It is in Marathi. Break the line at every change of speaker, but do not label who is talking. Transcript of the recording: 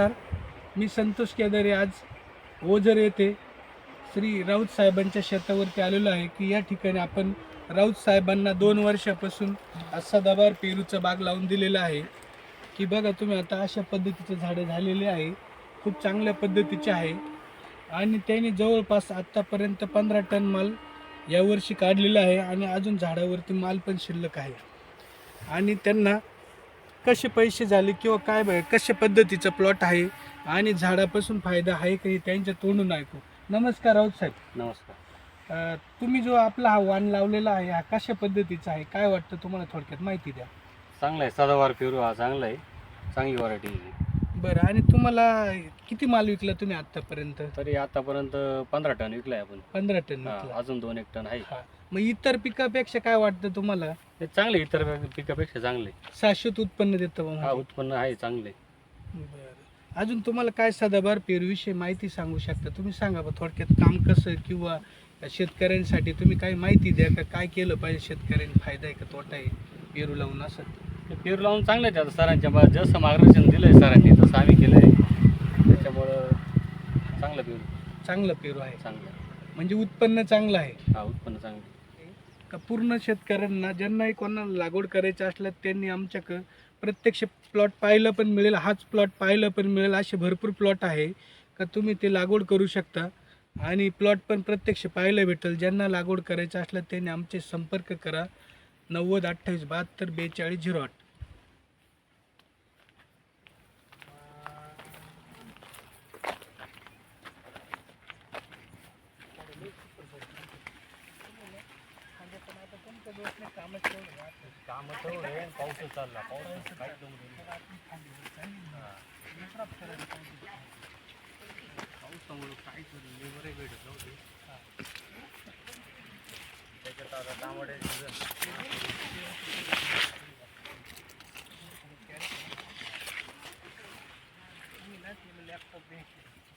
मी संतोष केदारे आज ओझर येथे श्री राऊत साहेबांच्या शेतावरती आलेलो आहे की या ठिकाणी आपण राऊत साहेबांना दोन वर्षापासून असा दबार पेरूचा बाग लावून दिलेला आहे की बघा तुम्ही आता अशा पद्धतीचे झाडे झालेले आहे. खूप चांगल्या पद्धतीचे आहे. आणि त्यांनी जवळपास आत्तापर्यंत पंधरा टन माल यावर्षी काढलेला आहे आणि अजून झाडावरती माल पण शिल्लक आहे. आणि त्यांना कसे पैसे झाले किंवा काय बघ कशा पद्धतीचं प्लॉट आहे आणि झाडापासून फायदा आहे का हे त्यांच्या तोंडून ऐकू. नमस्कार राऊत साहेब.
नमस्कार.
अं, तुम्ही जो आपला हा वाण लावलेला आहे हा कशा पद्धतीचा आहे? काय वाटतं तुम्हाला थोडक्यात? माहिती द्या.
चांगला आहे सदावार पेरू हा चांगला आहे. चांगली व्हरायटी
बरं आणि तुम्हाला किती माल विकला तुम्ही आतापर्यंत
तरी आतापर्यंत पंधरा टन विकलाय आपण.
पंधरा टन
हा,
विकला.
अजून दोन एक टन आहे.
हा. मग इतर पिकापेक्षा काय वाटतं तुम्हाला?
हे चांगले इतर पिकापेक्षा चांगले.
शाश्वत उत्पन्न देतं बा
हा
म्हणजे.
उत्पन्न आहे चांगले.
बरं. अजून तुम्हाला काय सदाबार पेरूविषयी माहिती सांगू शकता? तुम्ही सांगा बा थोडक्यात काम कसं किंवा शेतकऱ्यांसाठी तुम्ही काही माहिती द्या का? काय केलं पाहिजे? शेतकऱ्यांनी फायदा आहे का? तोटा आहे पेरू लावून असं?
ते पेरू लावून चांगले आहेत आता सरांच्या बा जसं मार्गदर्शन दिलंय सरांनी तसं आम्ही केलंय. त्याच्यामुळं चांगलं पेरू
चांगलं पेरू आहे.
चांगलं आहे.
म्हणजे उत्पन्न चांगलं आहे.
हा उत्पन्न चांगलं
का पूर्ण शेतकऱ्यांना ज्यांनाही कोणाला लागवड करायचं असलं त्यांनी आमच्याकडं प्रत्यक्ष प्लॉट पाहिलं पण मिळेल हाच प्लॉट पाहिलं पण मिळेल असे भरपूर प्लॉट आहे. का तुम्ही ते लागवड करू शकता. आणि प्लॉट पण प्रत्यक्ष पाहायला भेटेल. ज्यांना लागवड करायचं असलं त्यांनी आमचे संपर्क करा. नव्वद अठ्ठावीस बहात्तर बेचाळीस झिरो आठ.
पाऊस चालला त्याच्यात आता तांबड्याची